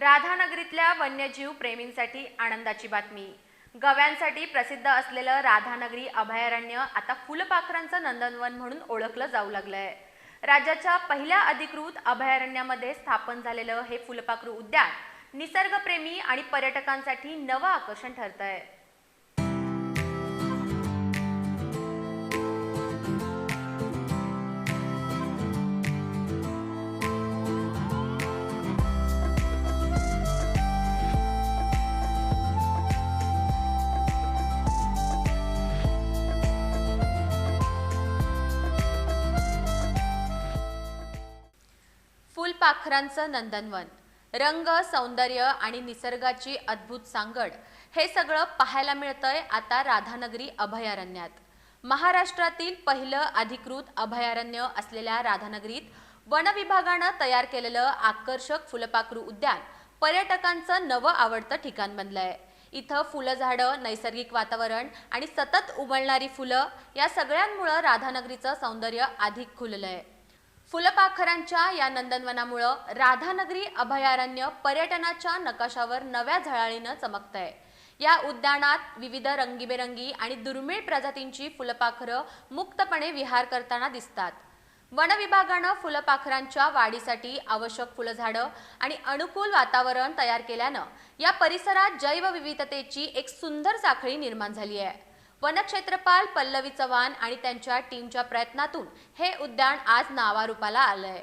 राधानगरीतल्या वन्यजीव प्रेमींसाठी आनंदाची बातमी. गव्यांसाठी प्रसिद्ध असलेलं राधानगरी अभयारण्य आता फुलपाखरांचं नंदनवन म्हणून ओळखलं जाऊ लागलंय. राज्याच्या पहिल्या अधिकृत अभयारण्यामध्ये स्थापन झालेलं हे फुलपाखरू उद्यान निसर्गप्रेमी आणि पर्यटकांसाठी नवं आकर्षण ठरत आहे फुलपाखरांचं नंदनवन. रंग सौंदर्य आणि निसर्गाची अद्भुत सांगड हे सगळं पाहायला मिळतंय आता राधानगरी अभयारण्यात. महाराष्ट्रातील पहिलं अधिकृत अभयारण्य असलेल्या राधानगरीत वन विभागानं तयार केलेलं आकर्षक फुलपाखरू उद्यान पर्यटकांचं नवं आवडतं ठिकाण बनलंय. इथं फुलझाडं नैसर्गिक वातावरण आणि सतत उमलणारी फुलं या सगळ्यांमुळं राधानगरीचं सौंदर्य अधिक खुललंय. फुलपाखरांच्या या नंदनवनामुळं राधानगरी अभयारण्य पर्यटनाच्या नकाशावर नव्या झळाळीनं चमकतंय. या उद्यानात विविध रंगीबेरंगी आणि दुर्मिळ प्रजातींची फुलपाखरं मुक्तपणे विहार करताना दिसतात. वन विभागानं फुलपाखरांच्या वाढीसाठी आवश्यक फुलझाडं आणि अनुकूल वातावरण तयार केल्यानं या परिसरात जैवविविधतेची एक सुंदर साखळी निर्माण झाली आहे वनक्षेत्रपाल पल्लवी चव्हाण आणि त्यांच्या टीमच्या प्रयत्नातून हे उद्यान आज नावारूपाला आलंय.